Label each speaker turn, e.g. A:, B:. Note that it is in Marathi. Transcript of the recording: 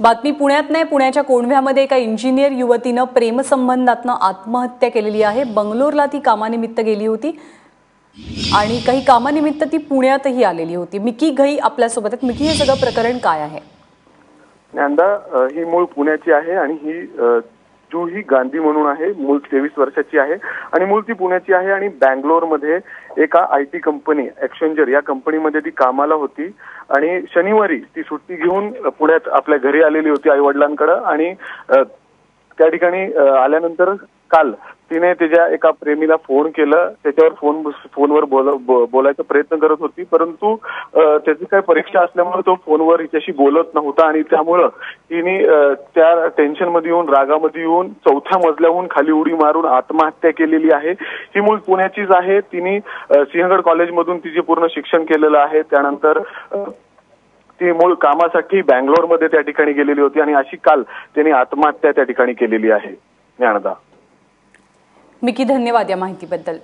A: बातमी पुण्यात नाही पुण्याच्या कोंढव्यामध्ये एका इंजिनियर युवतीनं प्रेमसंबंधातनं आत्महत्या केलेली आहे. बंगलोरला ती कामानिमित्त गेली होती आणि काही कामानिमित्त ती पुण्यातही आलेली होती. मिकी घई आपल्यासोबत आहेत. मिकी हे सगळं प्रकरण काय आहे?
B: ज्ञानदा ही मूळ पुण्याची आहे आणि ही जुही गांधी म्हणून आहे मूल तेवीस वर्षाची आहे आणि मूळ ती पुण्याची आहे आणि बँगलोरमध्ये एका आय टी कंपनी एक्सचेंजर या कंपनीमध्ये ती कामाला होती आणि शनिवारी ती सुट्टी घेऊन पुण्यात आपल्या घरी आलेली होती आई वडिलांकडे आणि त्या ठिकाणी आल्यानंतर काल तिने तिच्या एका प्रेमीला फोन केलं. त्याच्यावर फोन फोनवर बोल बोलायचा प्रयत्न करत होती. परंतु त्याची काही परीक्षा असल्यामुळे तो फोनवर हिच्याशी बोलत नव्हता आणि त्यामुळं तिने त्या टेन्शनमध्ये येऊन रागामध्ये येऊन चौथ्या मजल्याहून खाली उडी मारून आत्महत्या केलेली आहे. ही मूळ पुण्याचीच आहे. तिने सिंहगड कॉलेजमधून तिचे पूर्ण शिक्षण केलेलं आहे. त्यानंतर ती मूळ कामासाठी बँगलोरमध्ये त्या ठिकाणी गेलेली होती आणि अशी काल त्यांनी आत्महत्या त्या ठिकाणी केलेली आहे. ज्ञानदा.
A: मिकी धन्यवाद या माहितीबद्दल.